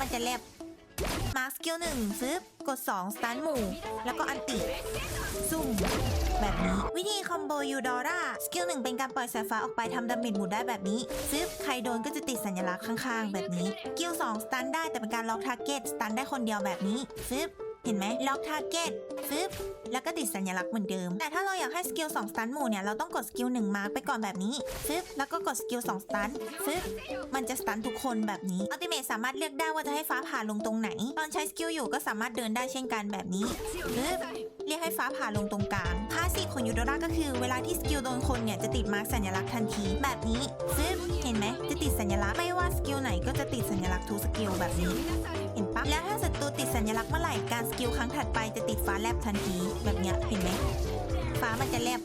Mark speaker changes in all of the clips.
Speaker 1: มันจะแลบมาร์คสกิลหนึ่งฟึบกด 2 สตันหมู่ แล้วก็อันติ ซุ่ม แบบนี้ วิธีคอมโบยูดอร่า สกิลหนึ่งเป็นการปล่อยสายฟ้าออกไปทำดาเมจหมู่ได้แบบนี้ ซึบใครโดนก็จะติดสัญลักษณ์ข้างๆ แบบนี้ สกิล2สตันได้แต่เป็นการล็อกทาร์เก็ต สตันได้คนเดียวแบบนี้ ซึบ เห็นไหมล็อกทาร์เก็ตฟึบแล้วก็ติดสัญลักษณ์เหมือนเดิม แต่ถ้าเราอยากให้สกิล2สตันหมู่เนี่ย เราต้องกดสกิล1มาร์กไปก่อนแบบนี้ฟึบแล้วก็กดสกิล2สตันฟึบมันจะสตันทุกคนแบบนี้อัลติเมทสามารถเลือกได้ว่าจะให้ฟ้าผ่าลงตรงไหน ตอนใช้สกิลอยู่ก็สามารถเดินได้เช่นกันแบบนี้ฟึบเรียกให้ฟ้าผ่าลงตรงกลางพา ของยูโดราก็คือเวลาที่สกิลโดนคนเนี่ยจะติดมาร์กสัญลักษณ์ทันที แบบนี้ปึ๊บเห็นไหมจะติดสัญลักษณ์ไม่ว่าสกิลไหนก็จะติดสัญลักษณ์ทุกสกิลแบบนี้ เห็นปะแล้วถ้าศัตรูติดสัญลักษณ์เมื่อไหร่การสกิลครั้งถัดไปจะติดฟ้าแลบทันทีแบบเนี้ยเห็นไหมฟ้ามันจะแลบ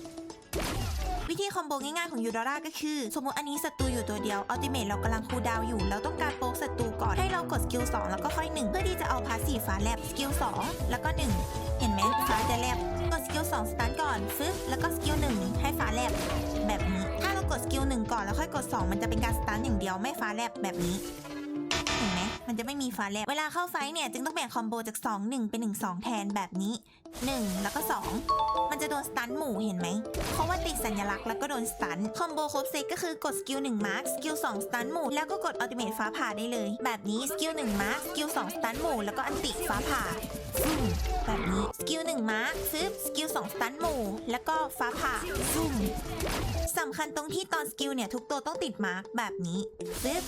Speaker 1: วิธีคอมโบง่ายๆของยูดร่าก็คือ สมมติอันนี้ศัตรูอยู่ตัวเดียวอัลติเมทเรากำลังคูดาวอยู่แล้วต้องการโป๊กศัตรูก่อนให้เรากดสกิล2แล้วก็ค่อย 1 เพื่อที่จะเอาพาสีฟ้าแลบสกิล2แล้วก็ 1 เห็นไหมฟ้าจะแลบ สกิล2สตาร์ทก่อนฟึบแล้วก็สกิล1ให้ฟ้าแลบแบบนี้ ถ้าเรากดสกิล1ก่อนแล้วค่อยกด 2 มันจะเป็นการสตาร์ทอย่างเดียวไม่ฟ้าแลบแบบนี้เห็นไหมมันจะไม่มีฟ้าแลบเวลาเข้าไฟเนี่ยจึงต้องแบ่งคอมโบจาก 2 1 เป็น 1 2 แทนแบบนี้1 แล้วก็ 2 มันจะโดนสตันหมู่เห็นไหม เพราะว่าติดสัญลักษณ์แล้วก็โดนสตัน คอมโบครบเซตก็คือกดสกิล1มาร์ค สกิล2สตันหมู่ แล้วก็กดอัลติเมทฟ้าผ่าได้เลย แบบนี้สกิล1มาร์ค สกิล2สตันหมู่ แล้วก็อันติฟ้าผ่าซุ่มแบบนี้ สกิล1มาร์คซึบสกิล2สตันหมู่ แล้วก็ฟ้าผ่าซุ่มสำคัญตรงที่ตอนสกิลเนี่ยทุกตัวต้องติดมาร์คแบบนี้ซึบ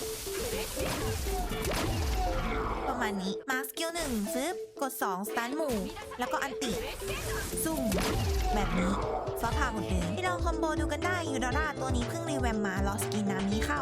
Speaker 1: ประมาณนี้ มาสกิลหนึ่งฟึบกด 2 สตันหมู่ แล้วก็อันติ ซุ่ม แบบนี้ฟ้าผ่าหมดเลยที่ลองคอมโบดูกันได้ยูดอร่าตัวนี้เพิ่งรีแวมมาลอสกินน้ำนี้เข้า